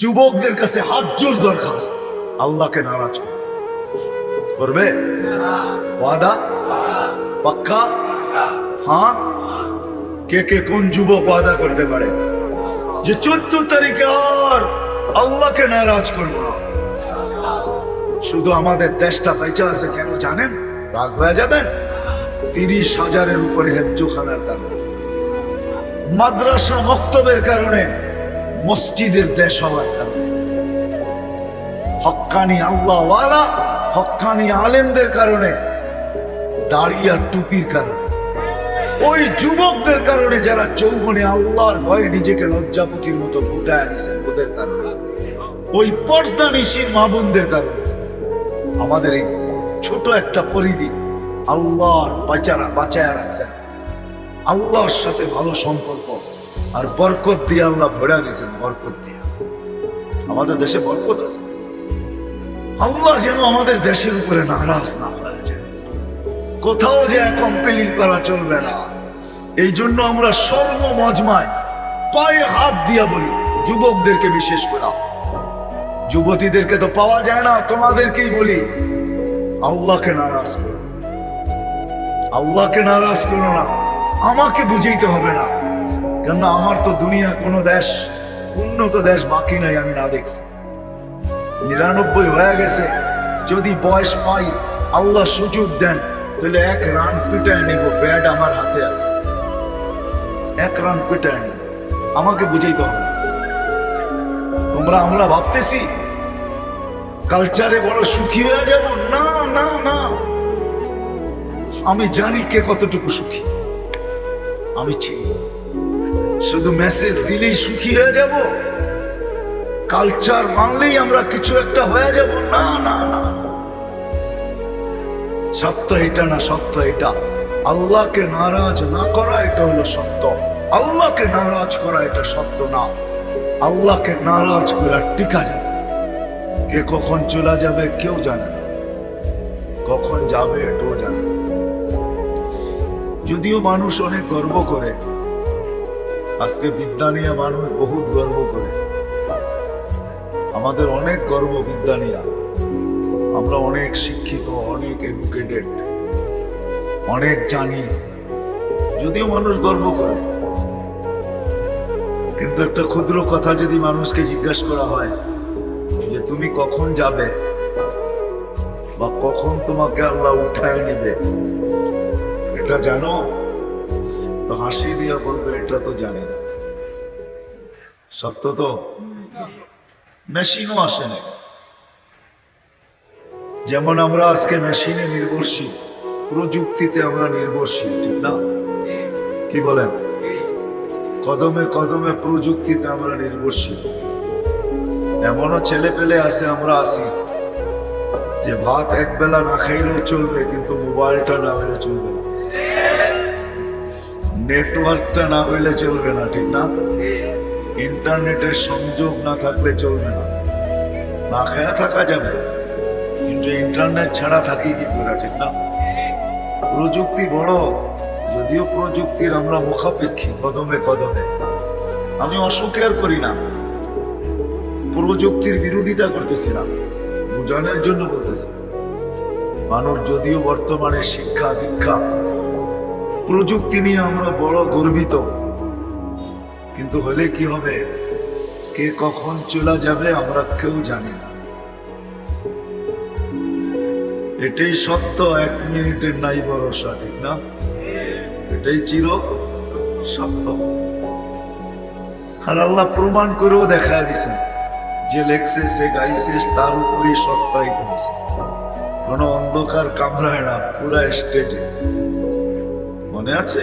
যুবকদের কাছে হাত জোর দরখাস্ত। আল্লাহকে নারাজ করো। করবে? ওয়াদা? পাক্কা? হ্যাঁ? কে কে কোন যুবক ওয়াদা করতে পারে? যে চোদ্দ তারিখে আর আল্লাহকে নারাজ করব না। শুধু আমাদের দেশটা বেঁচে আছে কেন জানেন? রাগ হয়ে যাবেন? তিরিশ হাজারের উপরে হেফজুখানার কারণে। মাদ্রাসা মক্তবের কারণে মসজিদের দেশ হওয়ার কারণে। হক্কানি আল্লাহওয়ালা হক্কানি আলেমদের কারণে, দাড়ি আর টুপির কারণে। ওই যুবকদের কারণে যারা চৌবনে আল্লাহর ভয়ে নিজেকে লজ্জাপতির মতো ফুটায় আনিছেন ওদের কারণে। ওই পর্দা নিশির মা বোনদের কারণে। আমাদের এই ছোট একটা পরিধি আল্লাহর বাচ্চারা বাঁচায় রাখছেন। আল্লাহর সাথে ভালো সম্পর্ক। আর বরকত দিয়ে আল্লাহ ভরা দিয়েছেন বরকত দিয়ে। আমাদের দেশে বরকত আছে। আল্লাহ যেন আমাদের দেশের উপরে নারাজ না হয়ে যায়। কোথাও যে কমপ্লেন করা চলবে না। এই জন্য আমরা সর্ব মজমায় পায়ে হাত দিয়া বলি, যুবকদেরকে বিশেষ করে। যুবতীদেরকে তো পাওয়া যায় না, তোমাদেরকেই বলি, আল্লাহকে নারাজ করো। আল্লাহকে নারাজ করো না, আমাকে বুঝাইতে হবে না। কেননা আমার তো দুনিয়া কোনো দেশ, উন্নত দেশ বাকি নাই আমি না দেখছি। নিরানব্বই হয়ে গেছে। যদি বয়স পাই, আল্লাহ সুযোগ দেন, তাহলে এক রান পিটায় নিব, ব্যাট আমার হাতে আছে। এক রান পিটায় নিব। আমাকে বুঝাইতে হবে। তোমরা আমরা ভাবতেছি, কালচারে বড় সুখী হয়ে যাব? না না না। আমি জানি কে কতটুকু সুখী। আমি চিনি। শুধু মেসেজ দিলেই সুখী হয়ে যাব। কালচার মানলেই আমরা কিছু একটা হয়ে যাব। না না না। সত্য এটা না সত্য এটা। আল্লাহকে নারাজ না করা এটা হলো সত্য। আল্লাহকে নারাজ করা এটা সত্য না। আল্লাহকে নারাজ করা টিকা যাবে। কে কখন চলে যাবে কেউ জানে কখন যাবে এটাও জানে যদিও মানুষ অনেক গর্ব করে আজকে বিদ্যা নিয়ে মানুষ বহুত গর্ব করে। আমাদের অনেক গর্ব বিদ্যা নিয়ে। আমরা অনেক শিক্ষিত, অনেক এডুকেটেড অনেক জানি। যদিও মানুষ গর্ব করে। কিন্তু একটা ক্ষুদ্র কথা যদি মানুষকে জিজ্ঞাসা করা হয়, যে তুমি কখন যাবে বা কখন তোমাকে আল্লাহ উঠায় নিবে, এটা জানো? তো হাসি দিয়া বলবে, এটা তো জানি না। সত্য তো? মেশিনও আসে না যেমন আমরা আজকে মেশিনে নির্ভরশীল, প্রযুক্তিতে আমরা নির্ভরশীল, ঠিক না? কি বলেন? কদমে কদমে প্রযুক্তিতে আমরা নির্ভরশীল। এমনও ছেলে পেলে আছে, আমরা আসি যে ভাত এক বেলা না খাইলেও চলবে, কিন্তু মোবাইলটা না হলে চলবে না। নেটওয়ার্কটা না হইলে চলবে না, ঠিক না? ইন্টারনেটের সংযোগ না থাকলে চলবে না। না খেয়া থাকা যাবে, কিন্তু ইন্টারনেট ছাড়া থাকি কি করে, ঠিক না? প্রযুক্তি বড়, যদিও প্রযুক্তির আমরা মুখাপেক্ষী, কদমে কদমে। আমি অস্বীকার করি না। প্রযুক্তির বিরোধিতা করতেছি না, বোঝানোর জন্য বলতেছি। মানুষ যদিও বর্তমানে শিক্ষা দীক্ষা প্রযুক্তি নিয়ে আমরা বড় গর্বিত। কিন্তু হলে কি হবে? কে কখন চলে যাবে আমরা কেউ জানি না। এটাই সত্য, এক মিনিটের নাই ভরসা ঠিক না? এটাই চির সত্য। আর আল্লাহ প্রমাণ করেও দেখা দিছে, যে লেখছে, সে গাইছে, তার উপরই সত্যাই করেছে কোনো অন্ধকার কামড়ায় না পুরা স্টেজে। মনে আছে?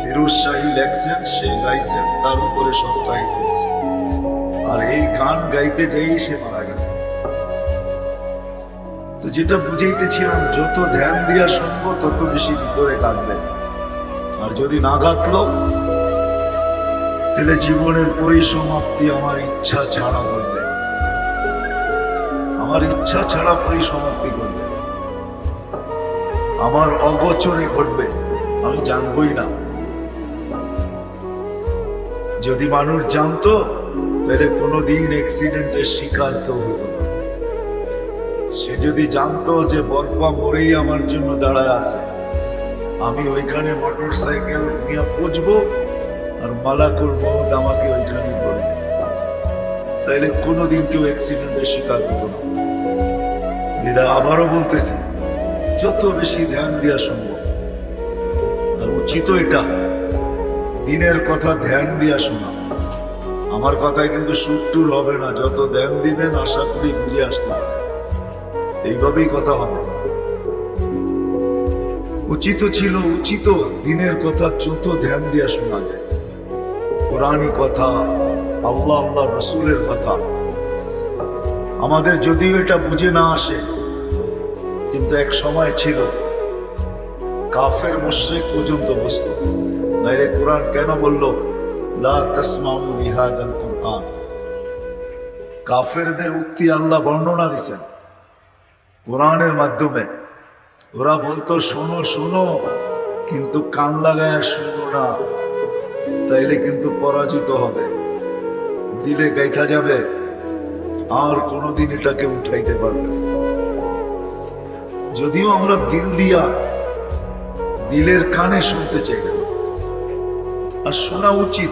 ফিরোজ শাহী লেখছেন, সে গাইছেন, তার উপরে করেছে আর এই গান গাইতে সে মারা গেছে। তো যেটা বুঝাইতেছিলাম, যত ধ্যান দিয়া তত বেশি ভিতরে কাঁদবে। আর যদি না কাঁদলো, তাহলে জীবনের পরিসমাপ্তি আমার ইচ্ছা ছাড়া করবে। আমার ইচ্ছা ছাড়া পরিসমাপ্তি করবে। আমার অগোচরে ঘটবে। আমি জানবই না। যদি মানুষ জানতো, তাহলে কোনোদিন অ্যাক্সিডেন্টের শিকার কেউ হতো না। সে যদি জানতো যে বরফা মরেই আমার জন্য দাঁড়ায় আছে, আমি ওইখানে মোটর সাইকেল নিয়ে পচবো আর মালাকুর মহৎ আমাকে ওইখানে ধরে তাইলে কোনোদিন কেউ অ্যাক্সিডেন্টের শিকার হতো না। এরা আবারও বলতেছি, যত বেশি ধ্যান দেওয়া সম্ভব। উচিত এটা। দিনের কথা ধ্যান দিয়া শোনা। আমার কথায় কিন্তু সুর টুর হবে না, যত ধ্যান দিবেন আশা করি বুঝে আসতে। এইভাবেই কথা হবে। উচিত ছিল, উচিত দিনের কথা যত ধ্যান দিয়া শোনা যায়। কোরআনী কথা, আল্লাহ আল্লাহ রসুলের কথা। আমাদের যদিও এটা বুঝে না আসে, কিন্তু এক সময় ছিল। কাফের মুশরিক পর্যন্ত বসত নাইলে কোরআন কেন বলল? লা তাসমাউ কুরআন। কাফেরদের উক্তি আল্লাহ বর্ণনা দিছেন। কোরআনের মাধ্যমে। ওরা বলতো, শোনো শোনো, কিন্তু কান লাগায় শুনো না। তাইলে কিন্তু পরাজিত হবে। দিলে গাইথা যাবে। আর কোনোদিন এটাকে উঠাইতে পারবে যদিও আমরা দিল দিয়া দিলের কানে শুনতে চাই না। আর শোনা উচিত।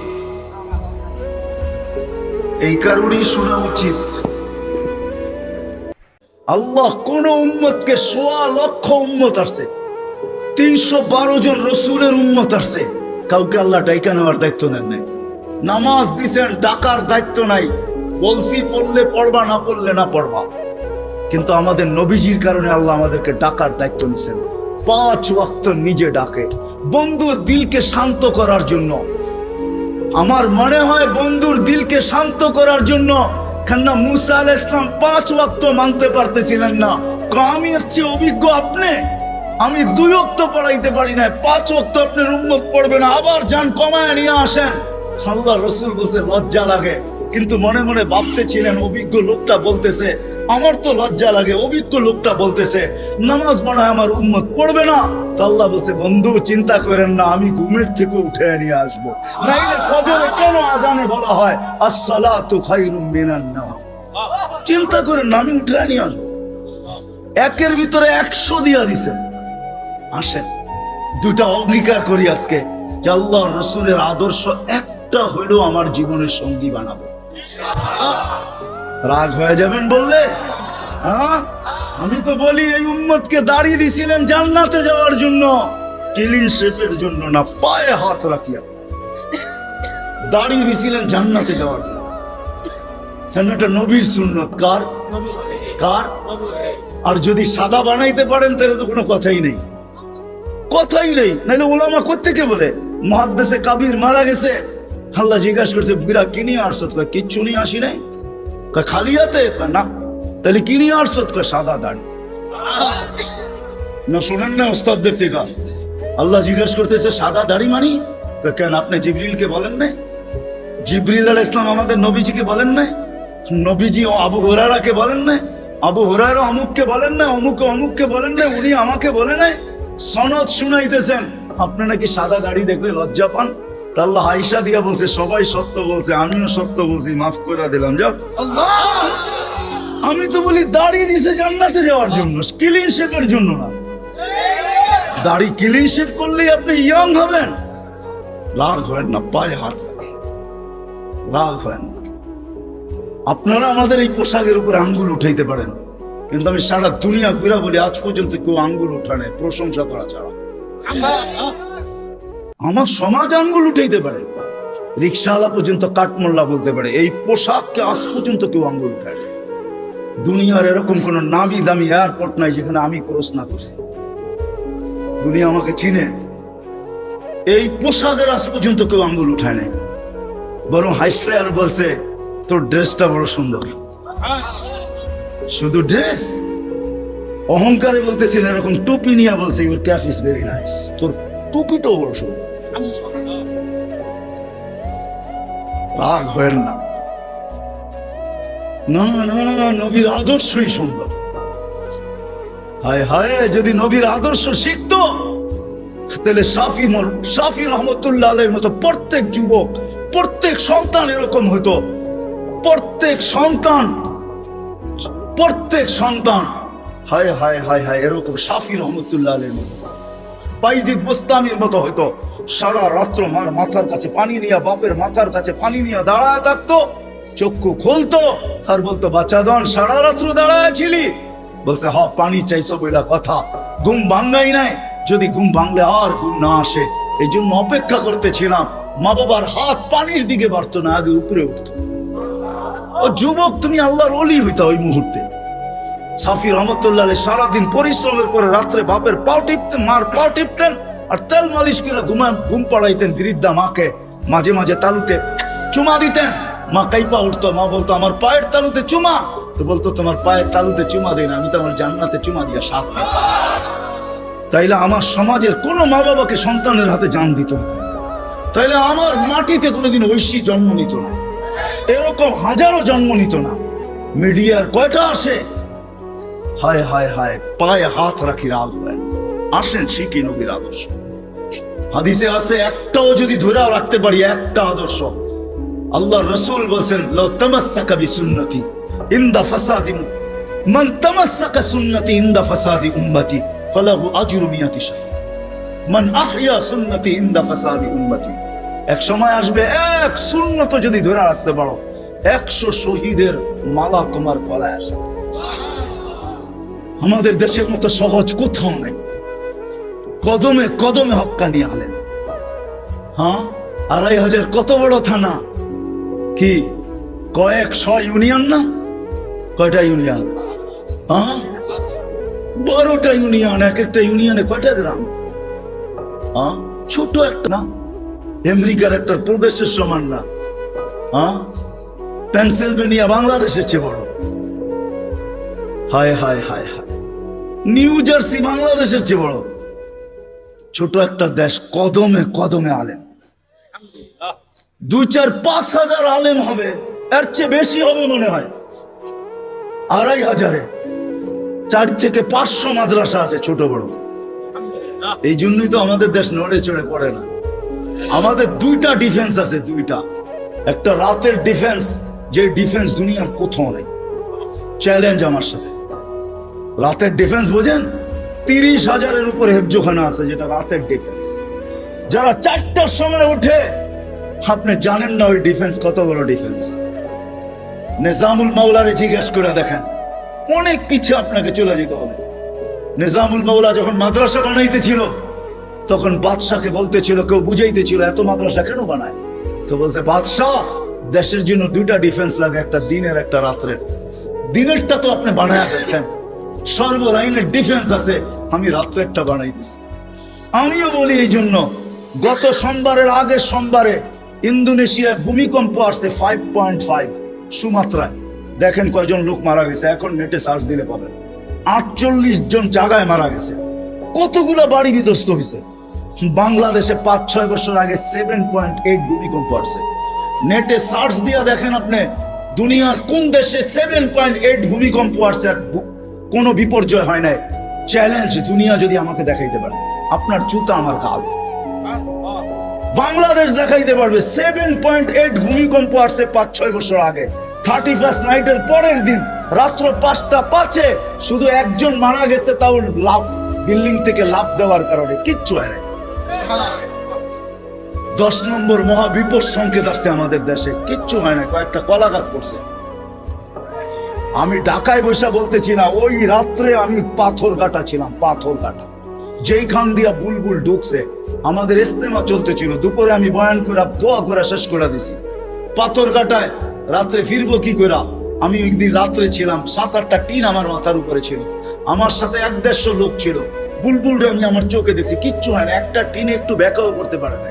এই কারণেই শোনা উচিত। আল্লাহ কোন উম্মতকে সোয়া লক্ষ উম্মত আসছে। তিনশো বারো জন রসুলের উম্মত আসছে। কাউকে আল্লাহ ডাইকা নেওয়ার দায়িত্ব নেন নাই। নামাজ দিছেন, ডাকার দায়িত্ব নাই। বলছি, পড়লে পড়বা, না পড়লে না পড়বা। কিন্তু আমাদের নবীজির কারণে আল্লাহ আমাদেরকে ডাকার দায়িত্ব নিছেন। পাঁচ ওয়াক্ত নিজে ডাকে। বন্ধুর দিলকে শান্ত করার জন্য। আমার মনে হয় বন্ধুর দিলকে শান্ত করার জন্য কেননা মুসা আল ইসলাম পাঁচ ওয়াক্ত মানতে পারতেছিলেন না। আমি চেয়ে অভিজ্ঞ আপনি? আমি দুই অক্ত পড়াইতে পারি না পাঁচ অক্ত আপনার উন্মত পড়বে না। আবার যান কমায় নিয়ে আসেন। আল্লাহ রসুল বসে লজ্জা লাগে। কিন্তু মনে মনে ভাবতেছিলেন, অভিজ্ঞ লোকটা বলতেছে আমার তো লজ্জা লাগে, অভিজ্ঞ লোকটা বলতেছে, নামাজ মনে আমার উন্মত পড়বে না। তো আল্লাহ বসে বন্ধু, চিন্তা করেন না, আমি ঘুমের থেকে উঠে নিয়ে আসব। কেন আজানে বলা হয়, আসসালাতু খায়রুম মিনান নাওম চিন্তা করেন না, আমি উঠে নিয়ে আসব। একের ভিতরে একশো দিয়া দিছে। আসেন দুটা অঙ্গীকার করি আজকে, যে আল্লাহ রসুলের আদর্শ একটা হইলেও আমার জীবনের সঙ্গী বানাবো। রাগ হয়ে যাবেন বললে? হ্যাঁ? আমি তো বলি, এই উম্মতকে দাঁড়িয়ে দিছিলেন জান্নাতে যাওয়ার জন্য। ক্লিন শেপের জন্য না, পায়ে হাত রাখিয়া। দাঁড়িয়ে দিছিলেন জান্নাতে যাওয়ার জন্য। কেন এটা নবীর সুন্নত। কার? কার? আর যদি সাদা বানাইতে পারেন, তাহলে তো কোনো কথাই নেই। কথাই নেই। নাইলে ওলামা কোথেকে বলে? মহাদ্দেশে কাবির মারা গেছে। আল্লাহ জিজ্ঞাসা করছে বুড়া কি নিয়ে আসছত কয়, কিচ্ছু নিয়ে আসি নাই। খালি হাতে? না। তাহলে কি নিয়ে আসছত কয় সাদা দাড়ি। না, শোনেন না ওস্তাদদের থেকে। আল্লাহ জিজ্ঞেস করতেছে, সাদা দাড়ি মানি? কেন, আপনি জিবরিলকে বলেন নাই? জিবরিল আল ইসলাম আমাদের নবীজিকে বলেন নাই? নবীজি ও আবু হুরারাকে বলেন নাই? আবু হুরারা অমুককে বলেন না অমুক অমুককে বলেন না উনি আমাকে বলে নাই? সনদ শুনাইতেছেন। আপনি নাকি সাদা দাড়ি দেখলে লজ্জা পান? তা আল্লাহ আইসা দিয়া বলছে, সবাই সত্য বলছে, আমিও সত্য বলছি, মাফ করে দিলাম, যাও। আমি তো বলি, দাড়ি দিছে জান্নাতে যাওয়ার জন্য ক্লিন শেপের জন্য না। দাড়ি ক্লিন শেপ করলেই আপনি ইয়ং হবেন। রাগ হয় না, পায়ে হাত। রাগ হয় না। আপনারা আমাদের এই পোশাকের উপর আঙ্গুল উঠাইতে পারেন। কিন্তু আমি সারা দুনিয়া ঘুরা বলি, আজ পর্যন্ত কেউ আঙ্গুল উঠানে প্রশংসা করা ছাড়া। আমার সমাজ আঙ্গুল উঠাইতে পারে। রিক্সাওয়ালা পর্যন্ত কাঠমোল্লা বলতে পারে, এই পোশাককে আজ পর্যন্ত কেউ আঙ্গুল উঠায় দুনিয়ার এরকম কোন নামি দামি এয়ারপোর্ট নাই যেখানে আমি ক্রস না করছি। দুনিয়া আমাকে চিনে। এই পোশাকের আজ পর্যন্ত কেউ আঙ্গুল উঠায় নাই। বরং হাসলে আর বলছে, তোর ড্রেসটা বড় সুন্দর। শুধু ড্রেস? অহংকারে বলতেছিল এরকম টুপি নিয়ে বলছে your cap is very nice তোর টুপিটাও বড় সুন্দর। রাগ হয়েন না। না না নবীর আদর্শই সুন্দর। হায় হায়, যদি নবীর আদর্শ শিখতো, তাহলে সাফি মর- সাফি রহমতুল্লাহ আলের মতো প্রত্যেক যুবক, প্রত্যেক সন্তান এরকম হতো প্রত্যেক সন্তান প্রত্যেক সন্তান, হায় হায় হায় হায়, এরকম শাফি রহমতুল্লাহ আলের মতো। বাইজিদ বোস্তামির মতো হয়তো সারা রাত্র মার মাথার কাছে পানি নিয়ে, বাপের মাথার কাছে পানি নিয়ে দাঁড়ায় থাকতো, চক্ষু খুলতো, আর বলতো বাচ্চাদন সারা রাত্র দাঁড়ায় ছিলি? বলছে হ পানি চাইছো বইলা কথা। ঘুম ভাঙ্গাই নাই। যদি ঘুম ভাঙলে আর ঘুম না আসে এই জন্য অপেক্ষা করতেছিলাম। মা বাবার হাত পানির দিকে বাড়তো না, আগে উপরে উঠতো। ও যুবক, তুমি আল্লাহর অলি হইতা ওই মুহূর্তে। সাফি রহমতুল্লাহ সারাদিন পরিশ্রমের পরে রাত্রে বাপের পাও টিপতেন, মার পাও টিপতেন, আর তেল মালিশ করে ঘুমা ঘুম পাড়াইতেন বৃদ্ধা মাকে। মাঝে মাঝে তালুতে চুমা দিতেন। মা কাইপা উঠতো, মা বলতো, আমার পায়ের তালুতে চুমা। তো বলতো, তোমার পায়ের তালুতে চুমা দিই না, আমি তো আমার জান্নাতে চুমা দিয়া সাপ তাইলে আমার সমাজের কোনো মা বাবাকে সন্তানের হাতে জান দিত তাইলে আমার মাটিতে কোনোদিন ঐশী জন্ম নিত না। এরকম হাজারো জন্ম নিত না। মিডিয়ার কয়টা আসে? হায় হায় হায়, পায়ে হাত রাখি রাখবেন আসেন শিখি নবীর আদর্শ। হাদিসে আছে, একটাও যদি ধরেও রাখতে পারি, একটা আদর্শ। আল্লাহ রসুল বলছেন লো তামাসসাকা বিসুন্নতি ইন্দা ফাসাদি মান তামাসসাকা সুন্নতি ইন্দা ফাসাদি উম্মতি ফালাহু আজরু মিয়াতি মান আহইয়া সুন্নতি ইন্দা ফাসাদি উম্মতি এক সময় আসবে, এক সুন্নত যদি ধরে রাখতে পারো, একশো শহীদের মালা তোমার গলায় আসবে। আমাদের দেশের মতো সহজ কোথাও নেই। কদমে কদমে হক্কানি আলেন হ্যাঁ? আড়াই হাজার কত বড় থানা? কি? কয়েকশ ইউনিয়ন না? কয়টা ইউনিয়ন? হ্যাঁ? বারোটা ইউনিয়ন, এক একটা ইউনিয়নে কয়টা গ্রাম? হ্যাঁ? ছোট একটা না? আমেরিকার একটা প্রদেশের সমান না? হ্যাঁ? পেনসিলভেনিয়া বাংলাদেশের চেয়ে বড়। হায় হায় হায় হায়। নিউ জার্সি বাংলাদেশের চেয়ে বড়। ছোট একটা দেশ কদমে কদমে আলেম। দুই চার পাঁচ হাজার আলেম হবে, এর চেয়ে বেশি হবে মনে হয়। আড়াই হাজারে। চার থেকে পাঁচশো মাদ্রাসা আছে, ছোট বড়। এই জন্যই তো আমাদের দেশ নড়ে চড়ে পড়ে না। আমাদের দুইটা ডিফেন্স আছে, দুইটা। একটা রাতের ডিফেন্স যে ডিফেন্স দুনিয়ার কোথাও নেই। চ্যালেঞ্জ আমার সাথে। রাতের ডিফেন্স বোঝেন? তিরিশ হাজারের উপরে হেফজোখানা আছে যেটা রাতের ডিফেন্স যারা চারটার সময় উঠে আপনি জানেন না ওই ডিফেন্স কত বড় ডিফেন্স নিজামুল মাওলারে জিজ্ঞেস করে দেখেন, অনেক পিছিয়ে আপনাকে চলে যেতে হবে। নিজামুল মাওলা যখন মাদ্রাসা বানাইতেছিল, তখন বাদশাকে বলতেছিল, কেউ বুঝাইতেছিল, এত মাদ্রাসা কেন বানায়? তো বলছে, বাদশাহ, দেশের জন্য দুইটা ডিফেন্স লাগে, একটা দিনের, একটা রাত্রের। দিনেরটা তো আপনি বানায় ফেলছেন। সর্বলাইনের ডিফেন্স আছে। আমি রাত্রেরটা বানাই দিছি। আমিও বলি এই জন্য, গত সোমবারের আগের সোমবারে ইন্দোনেশিয়ায় ভূমিকম্প আসছে ফাইভ পয়েন্ট ফাইভ সুমাত্রায়। দেখেন কয়জন লোক মারা গেছে, এখন নেটে সার্চ দিলে পাবেন। আটচল্লিশ জন জায়গায় মারা গেছে। কতগুলো বাড়ি বিধ্বস্ত হয়েছে বাংলাদেশে পাঁচ, ছয় বছর আগে সেভেন পয়েন্ট এইট ভূমিকম্প আসছে। নেটে সার্চ দিয়া দেখেন আপনি, দুনিয়ার কোন দেশে সেভেন পয়েন্ট এইট ভূমিকম্প আসছে আর কোনো বিপর্যয় হয় নাই। চ্যালেঞ্জ দুনিয়া যদি আমাকে দেখাইতে পারে, আপনার জুতা আমার গাল। বাংলাদেশ দেখাইতে পারবে সেভেন পয়েন্ট এইট ভূমিকম্প আসছে পাঁচ ছয় বছর আগে। থার্টি ফার্স্ট নাইটের পরের দিন, রাত্র পাঁচটা পাঁচে শুধু একজন মারা গেছে, তাও লাভ বিল্ডিং থেকে লাভ দেওয়ার কারণে কিচ্ছু হয় দশ নম্বর মহা বিপদ সংকেত আসছে আমাদের দেশে, কিচ্ছু হয় না কয়েকটা কলা গাছ করছে আমি ঢাকায় বসে বলতেছি না, ওই রাত্রে আমি পাথর কাটা ছিলাম পাথর কাটা। যেইখান দিয়া বুলবুল ঢুকছে, আমাদের ইস্তেমা চলতেছিল, দুপুরে আমি বয়ান করে দোয়া করে শেষ করে দিছি। পাথর কাটায়, রাত্রে ফিরবো কি করে আমি ওই দিন রাত্রে ছিলাম, সাত, আটটা টিন আমার মাথার উপরে ছিল। আমার সাথে এক দেড়শো লোক ছিল। বুলবুলটা আমি আমার চোখে দেখছি, কিচ্ছু হয় না, একটা টিনে একটু ব্যাকাও করতে পারে না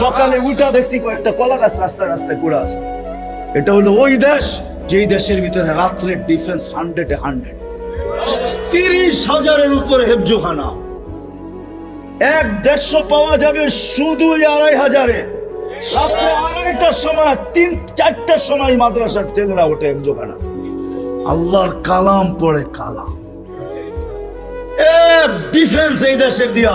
সকালে উঠা দেখছি কয়েকটা কলা গাছ রাস্তায় রাস্তায় পড়ে আছে। এটা হলো ওই দেশ। যেই দেশের ভিতরে রাত্রের ডিফেন্স হান্ড্রেডে হান্ড্রেড তিরিশ হাজারের উপরে হেফজোখানা এক দেড়শো পাওয়া যাবে শুধু আড়াই হাজারে। রাত্রে আড়াইটার সময়, তিন, চারটার সময় মাদ্রাসার ছেলেরা ওঠে হেফজোখানা আল্লাহর কালাম পড়ে কালাম। এক ডিফেন্স এই দেশের দিয়া।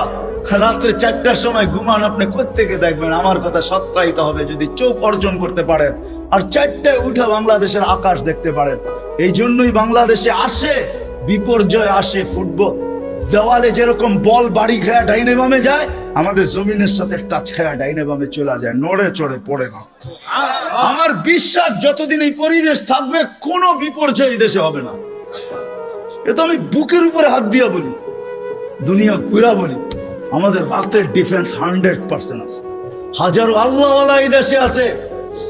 রাত্রে চারটার সময় ঘুমান, আপনি কোথেকে দেখবেন? আমার কথা সত্যায়িত হবে যদি চোখ অর্জন করতে পারেন। আর চারটায় উঠে বাংলাদেশের আকাশ দেখতে পারেন। এই জন্যই বাংলাদেশে আসে, বিপর্যয় আসে ফুটবল। দেওয়ালে যেরকম বল বাড়ি খায়া ডাইনে বামে যায়, আমাদের জমিনের সাথে টাচ খায়া ডাইনে বামে চলে যায়, নড়ে চড়ে পড়ে না আমার বিশ্বাস, যতদিন এই পরিবেশ থাকবে, কোনো বিপর্যয় দেশে হবে না। এ তো আমি বুকের উপরে হাত দিয়া বলি, দুনিয়া ঘুরা বলি। আমাদের রাতের ডিফেন্স হান্ড্রেড পার্সেন্ট আছে। হাজারো আল্লাহওয়ালা এই দেশে আছে,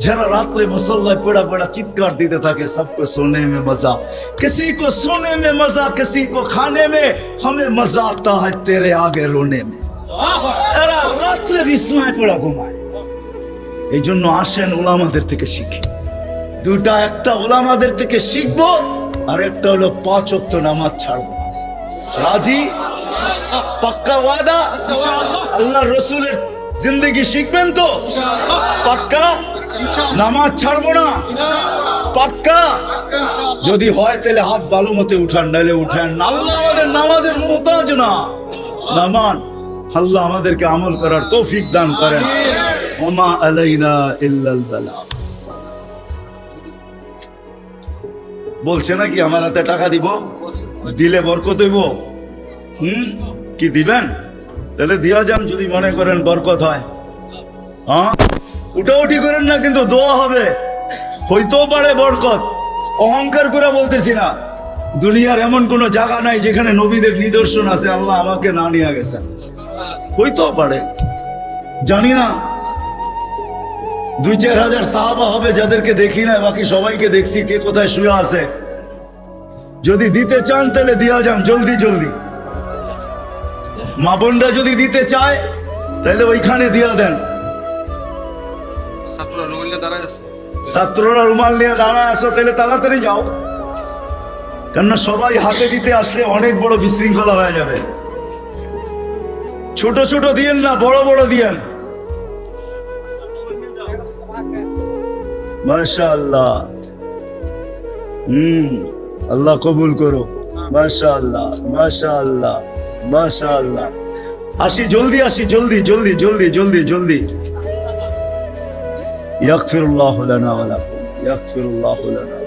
যারা রাত্রে মুসল্লায় পড়া পেড়া চিৎকার দিতে থাকে, সবকে সোনে মে মজা। কিসি কো সোনে মে মজা, কিসি কো খানে মে, হমে মজা আতা হ্যায় তেরে আগে রোনে মে। এরা রাত্রে বিছনায় পড়া ঘুমায়। এই জন্য আসেন ওলামাদের থেকে শিখে। দুটা একটা ওলামাদের থেকে শিখব, আর একটা হলো পাঁচ অক্ত নামাজ ছাড়বো। রাজি? পাক্কা ওয়াদা? আল্লাহ রসুলের জিন্দগি শিখবেন তো? পাক্কা? নামাজ ছাড়বো না? পাক্কা? যদি হয় তাহলে হাত ভালো মতে উঠান নাহলে উঠান। না। আল্লাহ আমাদের নামাজের মোহতাজ না। নামান আল্লাহ আমাদেরকে আমল করার তৌফিক দান করেন। ওমা আলাইনা ইল্লাল বালাগ বলছে নাকি আমার হাতে টাকা দিব? দিলে বরকত হইব? হুম? কি দিবেন? তাহলে দিয়া যান যদি মনে করেন বরকত হয়। হ্যাঁ? উঠাউঠি করেন না কিন্তু দোয়া হবে। হইতেও পারে বরকত। অহংকার করে বলতেছি না। দুনিয়ার এমন কোনো জায়গা নাই যেখানে নবীদের নিদর্শন আছে। আল্লাহ আমাকে না নিয়ে গেছেন হইতেও পারে। জানি না। দুই চার হাজার সাহাবা হবে যাদেরকে দেখি না বাকি সবাইকে দেখছি কে কোথায় শুয়ে আছে। যদি দিতে চান তাহলে দিয়া যান, জলদি জলদি। মা বোনরা যদি দিতে চায় তাহলে ওইখানে দিয়া দেন। ছাত্ররা রুমাল নিয়ে দাঁড়ায় আসো তাহলে তাড়াতাড়ি যাও। কেননা সবাই হাতে দিতে আসলে অনেক বড় বিশৃঙ্খলা হয়ে যাবে। ছোট ছোট দিয়েন না বড় বড় দিয়েন। মাশাআল্লাহ। হুম আল্লাহ কবুল করো মাশাআল্লাহ মাশাআল্লাহ। মাশাআল্লাহ। আসি, জলদি আসি, জলদি জলদি জলদি জলদি জলদি। ইয়াগফিরুল্লাহু লানা ওয়া লাকুম, ইয়াগফিরুল্লাহু লানা।